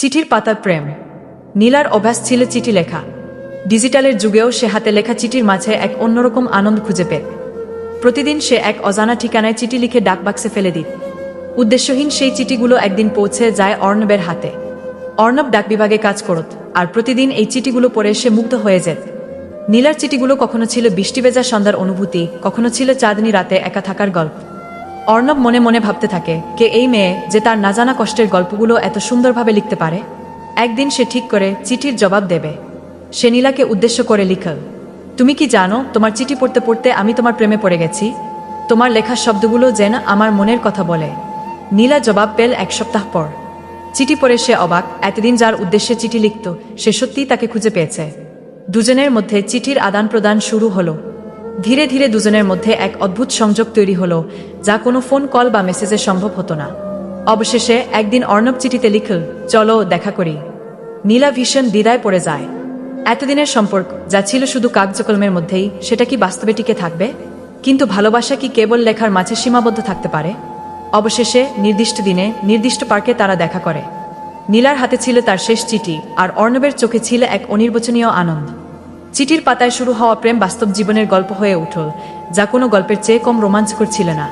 চিঠির পাতার প্রেম। নীলার অভ্যাস ছিল চিঠি লেখা। ডিজিটালের যুগেও সে হাতে লেখা চিঠির মাঝে এক অন্যরকম আনন্দ খুঁজে পেত। প্রতিদিন সে এক অজানা ঠিকানায় চিঠি লিখে ডাকবাক্সে ফেলে দিত। উদ্দেশ্যহীন সেই চিঠিগুলো একদিন পৌঁছে যায় অর্ণবের হাতে। অর্ণব ডাক বিভাগে কাজ করত, আর প্রতিদিন এই চিঠিগুলো পড়ে সে মুগ্ধ হয়ে যেত। নীলার চিঠিগুলো কখনো ছিল বৃষ্টি ভেজা সন্ধ্যার অনুভূতি, কখনো ছিল চাঁদনি রাতে একা থাকার গল্প। অর্ণব মনে মনে ভাবতে থাকে, কে এই মেয়ে যে তার না জানা কষ্টের গল্পগুলো এত সুন্দরভাবে লিখতে পারে? একদিন সে ঠিক করে চিঠির জবাব দেবে। সে নীলাকে উদ্দেশ্য করে লিখল, তুমি কি জানো, তোমার চিঠি পড়তে পড়তে আমি তোমার প্রেমে পড়ে গেছি? তোমার লেখা শব্দগুলো যেন আমার মনের কথা বলে। নীলা জবাব পেল এক সপ্তাহ পর। চিঠি পড়ে সে অবাক, এতদিন যার উদ্দেশ্যে চিঠি লিখত, সে সত্যিই তাকে খুঁজে পেয়েছে। দুজনের মধ্যে চিঠির আদান প্রদান শুরু হলো। ধীরে ধীরে দুজনের মধ্যে এক অদ্ভুত সংযোগ তৈরি হলো, যা কোনো ফোন কল বা মেসেজে সম্ভব হতো না। অবশেষে একদিন অর্ণব চিঠিতে লিখল, চলো দেখা করি। নীলা ভীষণ দ্বিধায় পড়ে যায়। এতদিনের সম্পর্ক, যা ছিল শুধু কাগজকলমের মধ্যেই, সেটা কি বাস্তবে টিকে থাকবে? কিন্তু ভালোবাসা কি কেবল লেখার মাঝে সীমাবদ্ধ থাকতে পারে? অবশেষে নির্দিষ্ট দিনে, নির্দিষ্ট পার্কে তারা দেখা করে। নীলার হাতে ছিল তার শেষ চিঠি, আর অর্ণবের চোখে ছিল এক অনির্বচনীয় আনন্দ। চিঠির পাতায় শুরু হওয়া প্রেম বাস্তব জীবনের গল্প হয়ে উঠল, যা কোনো গল্পের চেয়ে কম রোমাঞ্চকর ছিল না।